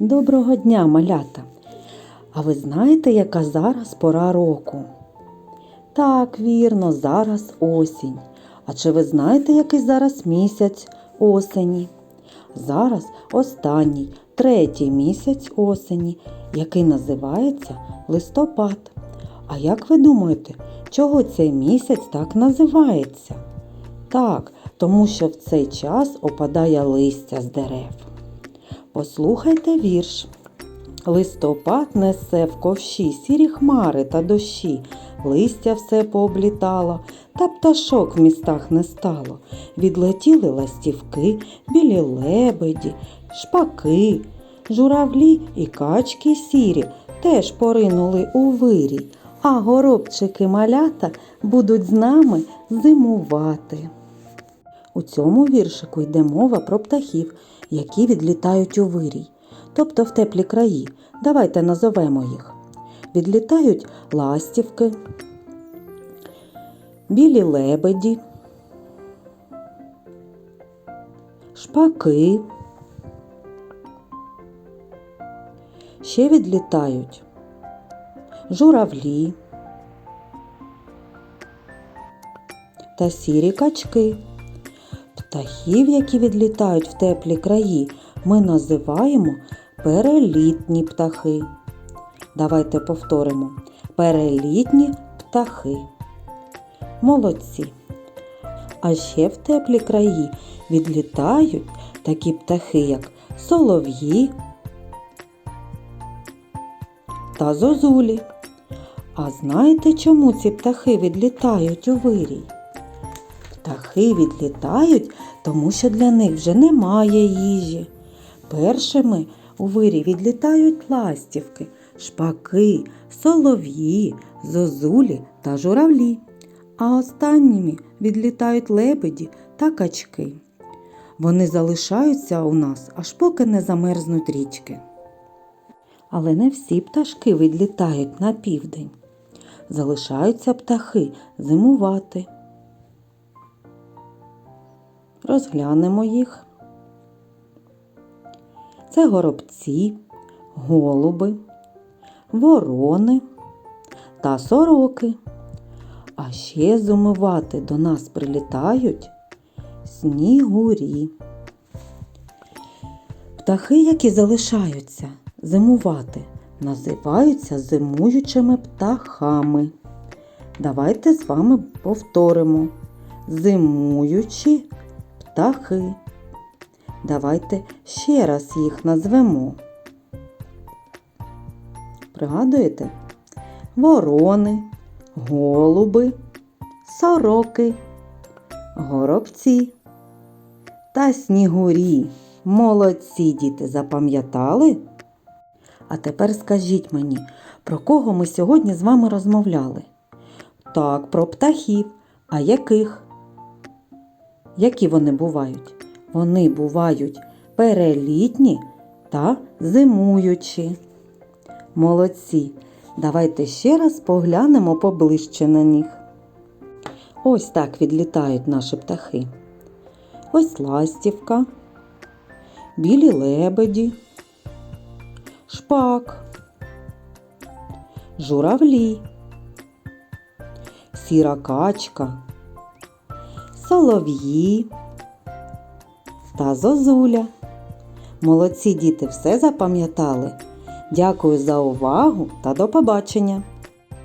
Доброго дня, малята! А ви знаєте, яка зараз пора року? Так, вірно, зараз осінь. А чи ви знаєте, який зараз місяць осені? Зараз останній, третій місяць осені, який називається листопад. А як ви думаєте, чого цей місяць так називається? Так, тому що в цей час опадає листя з дерев. Послухайте вірш. Листопад несе в ковші сірі хмари та дощі, листя все пооблітало, та пташок в містах не стало. Відлетіли ластівки, білі лебеді, шпаки, журавлі і качки сірі теж поринули у вирій, а горобчики малята будуть з нами зимувати. У цьому віршику йде мова про птахів, які відлітають у вирій, тобто в теплі краї. Давайте назовемо їх. Відлітають ластівки, білі лебеді, шпаки. Ще відлітають журавлі та сірі качки. Птахів, які відлітають в теплі краї, ми називаємо перелітні птахи. Давайте повторимо. Перелітні птахи. Молодці. А ще в теплі краї відлітають такі птахи, як солов'ї та зозулі. А знаєте, чому ці птахи відлітають у вирій? Птахи відлітають, тому що для них вже немає їжі. Першими у вирі відлітають ластівки, шпаки, солов'ї, зозулі та журавлі. А останніми відлітають лебеді та качки. Вони залишаються у нас, аж поки не замерзнуть річки. Але не всі пташки відлітають на південь. Залишаються птахи зимувати. Розглянемо їх. Це горобці, голуби, ворони та сороки. А ще зимувати до нас прилітають снігурі. Птахи, які залишаються зимувати, називаються зимуючими птахами. Давайте з вами повторимо. Зимуючі птахи. Давайте ще раз їх назвемо. Пригадуєте? Ворони, голуби, сороки, горобці та снігурі. Молодці діти запам'ятали? А тепер скажіть мені, про кого ми сьогодні з вами розмовляли? Так, про птахів. А яких? Які вони бувають? Вони бувають перелітні та зимуючі. Молодці. Давайте ще раз поглянемо поближче на них. Ось так відлітають наші птахи. Ось ластівка, білі лебеді, шпак, журавлі, сіра качка, солов'ї та зозуля. Молодці діти все запам'ятали. Дякую за увагу та до побачення!